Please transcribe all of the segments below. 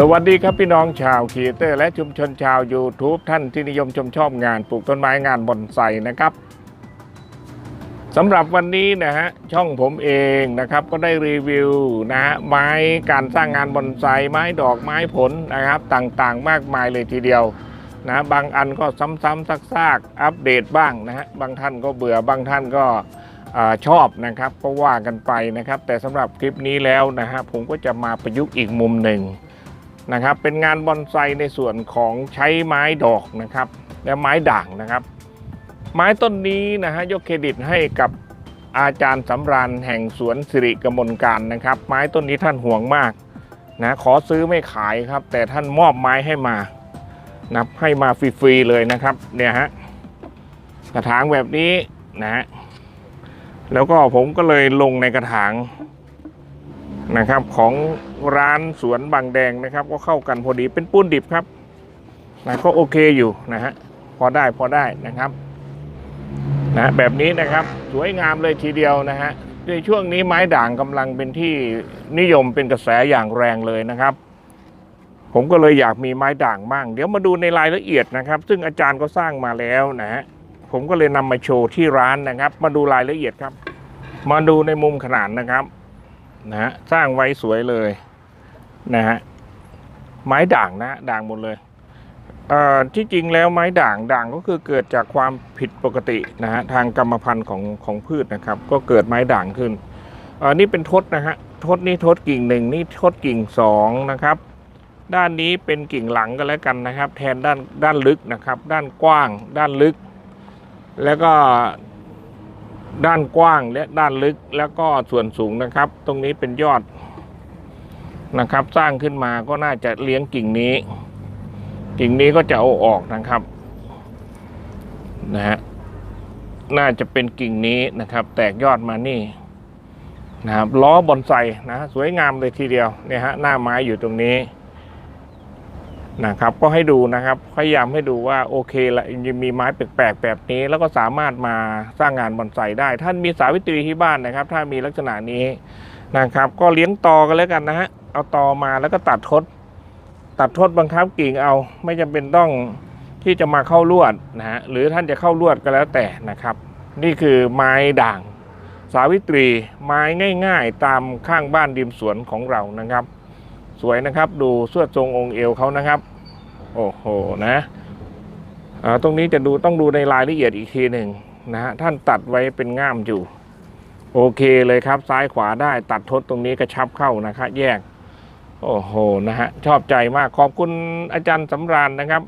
สวัสดีครับพี่น้องชาวคีเตอร์และชุมชนชาว YouTube ท่านที่นิยมชมชอบงานปลูกต้นไม้งานบอนไซนะครับสำหรับวันนี้นะฮะช่องผมเองนะครับก็ได้รีวิวนะฮะไม้การสร้างงานบอนไซไม้ดอกไม้ผลนะครับต่างๆ มากมายเลยทีเดียวนะบางอันก็ซ้ำๆซากๆอัปเดตบ้างนะฮะบางท่านก็เบื่อบางท่านก็อชอบนะครับก็ว่ากันไปนะครับ แต่สำหรับคลิปนี้แล้วนะฮะผมก็จะมาประยุกต์อีกมุมหนึ่ง นะครับ เป็นงานบอนไซในส่วนของใช้ไม้ดอกนะครับ และไม้ด่างนะครับ ไม้ต้นนี้นะฮะยกเครดิตให้กับอาจารย์สำราญแห่งสวนสิริกมลการนะครับ ไม้ต้นนี้ท่านห่วงมากนะขอซื้อไม่ขายครับ แต่ท่านมอบไม้ให้มานะให้มาฟรีๆเลยนะครับเนี่ยฮะกระถางแบบนี้นะฮะแล้วก็ผมก็เลยลงในกระถาง นะครับของร้านสวนบางแดงนะครับ ก็เข้ากันพอดีเป็นปูนดิบครับนะก็โอเคอยู่นะฮะพอได้พอได้นะครับนะแบบนี้นะครับสวยงามเลยทีเดียวนะฮะในช่วงนี้ไม้ด่างกำลังเป็นที่นิยมเป็นกระแสอย่างแรงเลยนะครับ ผมก็เลยอยากมีไม้ด่างบ้าง เดี๋ยวมาดูในรายละเอียดนะครับ ซึ่งอาจารย์ก็สร้างมาแล้วนะฮะผมก็เลยนำมาโชว์ที่ร้านนะครับ มาดูรายละเอียดครับ มาดูในมุมขนาดนะครับ นะฮะสร้างไว้สวยเลยนะฮะไม้ด่างนะด่างหมดเลยเอ่อที่จริงแล้วไม้ด่างด่างก็คือเกิดจากความผิดปกตินะฮะทางกรรมพันธุ์ของของพืชนะครับ ก็เกิดไม้ด่างขึ้นเอ่อนี่เป็นทศนะฮะทศนี่ทศกิ่งหนึ่งนี่ทศกิ่งสองนะครับ ด้านนี้เป็นกิ่งหลังก็แล้วกันนะครับ แทนด้านด้านลึกนะครับ ด้านกว้าง ด้านลึก แล้วก็ ด้านกว้างและด้านลึกแล้วก็ส่วนสูงนะครับ ตรงนี้เป็นยอดนะครับ สร้างขึ้นมาก็น่าจะเลี้ยงกิ่งนี้ กิ่งนี้ก็จะเอาออกนะครับนะฮะน่าจะเป็นกิ่งนี้นะครับ แตกยอดมานี่นะครับล้อบอนไซนะฮะสวยงามเลยทีเดียวเนี่ยฮะหน้าไม้อยู่ตรงนี้ นะครับก็ให้ดูนะครับพยายามให้ดูว่าโอเคละยังมีไม้แปลกๆแบบนี้ แล้วก็สามารถมาสร้างงานบอนไซได้ ท่านมีสาวิตรีที่บ้านนะครับ ถ้ามีลักษณะนี้นะครับ ก็เลี้ยงตอกันแล้วกันนะฮะเอาตอมาแล้วก็ตัดทด ตัดทดบังคับกิ่งเอา ไม่จำเป็นต้องที่จะมาเข้าลวดนะฮะหรือท่านจะเข้าลวดก็แล้วแต่นะครับ นี่คือไม้ด่าง สาวิตรีไม้ง่าย ๆ ตามข้างบ้านริมสวนของเรานะครับ สวยนะครับดูสวดทรงองค์เอวเขานะครับโอ้โหนะตรงนี้จะดูต้องดูในรายละเอียดอีกทีหนึ่งนะฮะท่านตัดไว้เป็นง่ามอยู่ โอเคเลยครับซ้ายขวาได้ตัดทดตรงนี้กระชับเข้านะครับแยก โอ้โหนะฮะชอบใจมากขอบคุณอาจารย์สำราญนะครับ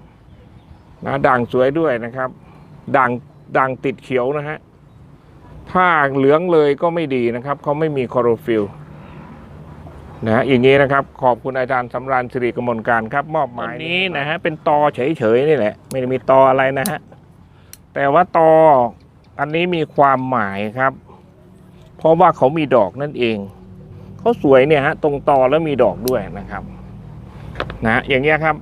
นะด่างสวยด้วยนะครับด่างด่างติดเขียวนะฮะถ้าเหลืองเลยก็ไม่ดีนะครับเขาไม่มีคอโรฟิล นะฮะอย่างนี้นะครับ ขอบคุณอาจารย์สำราญสิริกมลการครับ มอบหมายนี้นะฮะเป็นตอเฉยๆนี่แหละ ไม่ได้มีตออะไรนะฮะแต่ว่าตออันนี้มีความหมายครับ เพราะว่าเขามีดอกนั่นเองเขาสวยเนี่ยฮะตรงตอแล้วมีดอกด้วยนะครับ นะฮะอย่างเงี้ยครับ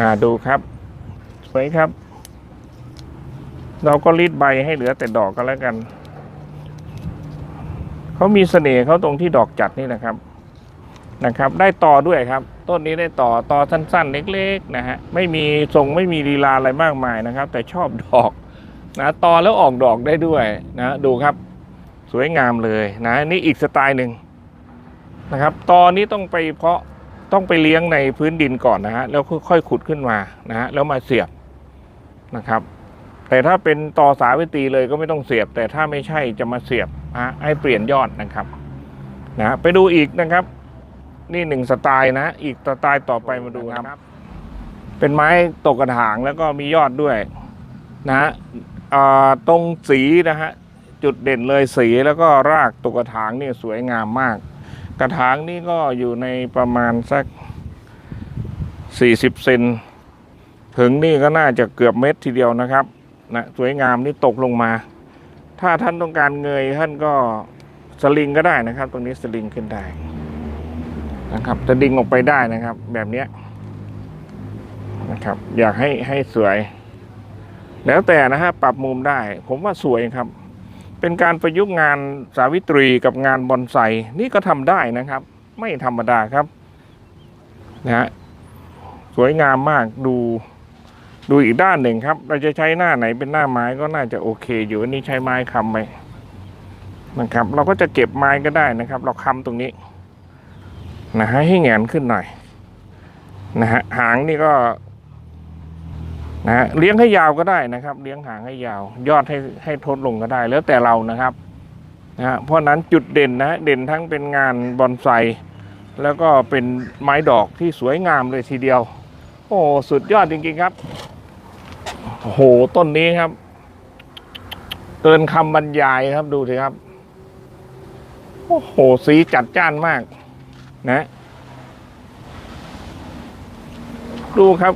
อ่าดูครับสวยครับ เราก็รีดใบให้เหลือแต่ดอกก็แล้วกัน เขามีเสน่ห์เขาตรงที่ดอกจัดนี่นะครับนะครับ ได้ต่อด้วยครับ ต้นนี้ได้ต่อต่อสั้นๆ เล็กๆนะฮะไม่มีทรงไม่มีลีลาอะไรมากมายนะครับ แต่ชอบดอกนะต่อแล้วออกดอกได้ด้วยนะดูครับ สวยงามเลยนะนี่อีกสไตล์หนึ่งนะครับตอนี้ต้องไปเพาะ ต้องไปเลี้ยงในพื้นดินก่อนนะฮะแล้วค่อยๆขุดขึ้นมานะฮะแล้วมาเสียบนะครับ แต่ถ้าเป็นต่อสาวิตีเลยก็ไม่ต้องเสียบ แต่ถ้าไม่ใช่จะมาเสียบนะให้เปลี่ยนยอดนะครับนะฮะไปดูอีกนะครับ นี่หนึ่งสไตล์นะ อีกสไตล์ต่อไปมาดูครับ เป็นไม้ตกกระถางแล้วก็มียอดด้วยนะฮะอ่าตรงสีนะฮะจุดเด่นเลยสีแล้วก็รากตกกระถางนี่สวยงามมาก กระถางนี่ก็อยู่ในประมาณสักสี่สิบเซนถึงนี่ก็น่าจะเกือบเม็ดทีเดียวนะครับนะสวยงามนี่ตกลงมา ถ้าท่านต้องการเงยท่านก็สลิงก็ได้นะครับ ตรงนี้สลิงขึ้นได้นะครับจะดึงออกไปได้นะครับ แบบนี้นะครับ อยากให้ให้สวย แล้วแต่นะฮะปรับมุมได้ ผมว่าสวยครับ เป็นการประยุกต์งานสาวิตรีกับงานบอนไซนี่ก็ทำได้นะครับ ไม่ธรรมดาครับนะฮะสวยงามมากดูดูอีกด้านหนึ่งครับ เราจะใช้หน้าไหนเป็นหน้าไม้ก็น่าจะโอเค อยู่อันนี้ใช้ไม้คำไปนะครับ เราก็จะเก็บไม้ก็ได้นะครับ เราคำตรงนี้นะฮะให้แงนขึ้นหน่อยนะฮะหางนี่ก็ นะเลี้ยงให้ยาวก็ได้นะครับ เลี้ยงหางให้ยาว ยอดให้ให้ทดลงก็ได้ แล้วแต่เรานะครับนะเพราะนั้นจุดเด่นนะฮะเด่นทั้งเป็นงานบอนไซแล้วก็เป็นไม้ดอกที่สวยงามเลยทีเดียว โอ้สุดยอดจริงๆครับโอ้โหต้นนี้ครับ เกินคำบรรยายครับดูสิครับโอ้โหสีจัดจ้านมาก นะ ดูครับ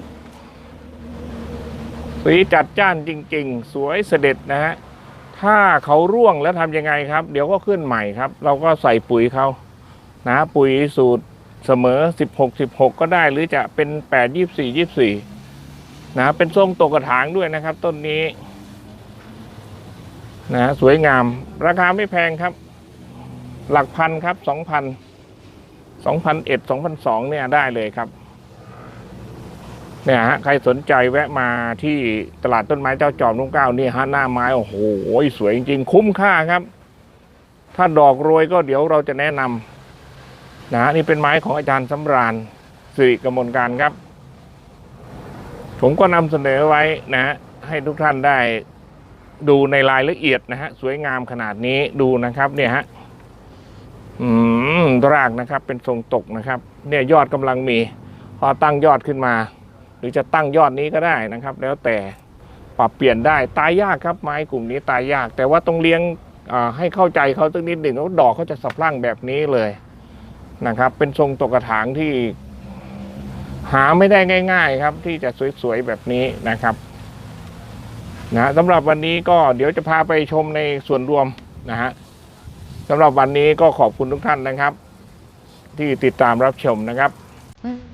สีจัดจ้านจริง ๆ สวยเสด็จนะฮะถ้าเขาร่วงแล้วทำยังไงครับ เดี๋ยวก็ขึ้นใหม่ครับ เราก็ใส่ปุ๋ยเขานะปุ๋ยสูตรเสมอ 16 16 ก็ได้หรือจะเป็น 8 24 24 นะเป็นส้มตกกระถางด้วยนะครับ ต้นนี้นะสวยงาม ราคาไม่แพงครับ หลักพันครับสองพันสองพันเอ็ดสองพันสองเนี่ยได้เลยครับ เนี่ยฮะใครสนใจแวะมาที่ตลาดต้นไม้เจ้าจอมลุงเก้านี่ฮะหน้าไม้โอ้โหสวยจริงๆ คุ้มค่าครับ ถ้าดอกโรยก็เดี๋ยวเราจะแนะนำนะฮะนี่เป็นไม้ของอาจารย์สำราญสิริกมลการครับ ผมก็นำเสนอไว้นะฮะให้ทุกท่านได้ดูในรายละเอียดนะฮะสวยงามขนาดนี้ดูนะครับ เนี่ยฮะอืมรากนะครับ เป็นทรงตกนะครับ เนี่ยยอดกำลังมี พอตั้งยอดขึ้นมา รือจะตั้งยอดนี้ก็ได้นะครับ แล้วแต่ปรับเปลี่ยนได้ตายยากครับไม้กลุ่มนี้ตายยาก แต่ว่าต้องเลี้ยงให้เข้าใจเขาสักนิดหนึ่งว่าดอกเขาจะสะพรั่งแบบนี้เลยนะครับ เป็นทรงตกกระถางที่หาไม่ได้ง่าย ๆ ครับ ที่จะสวยๆแบบนี้นะครับนะสำหรับวันนี้ก็เดี๋ยวจะพาไปชมในส่วนรวมนะฮะสำหรับวันนี้ก็ขอบคุณทุกท่านนะครับ ที่ติดตามรับชมนะครับ Mm.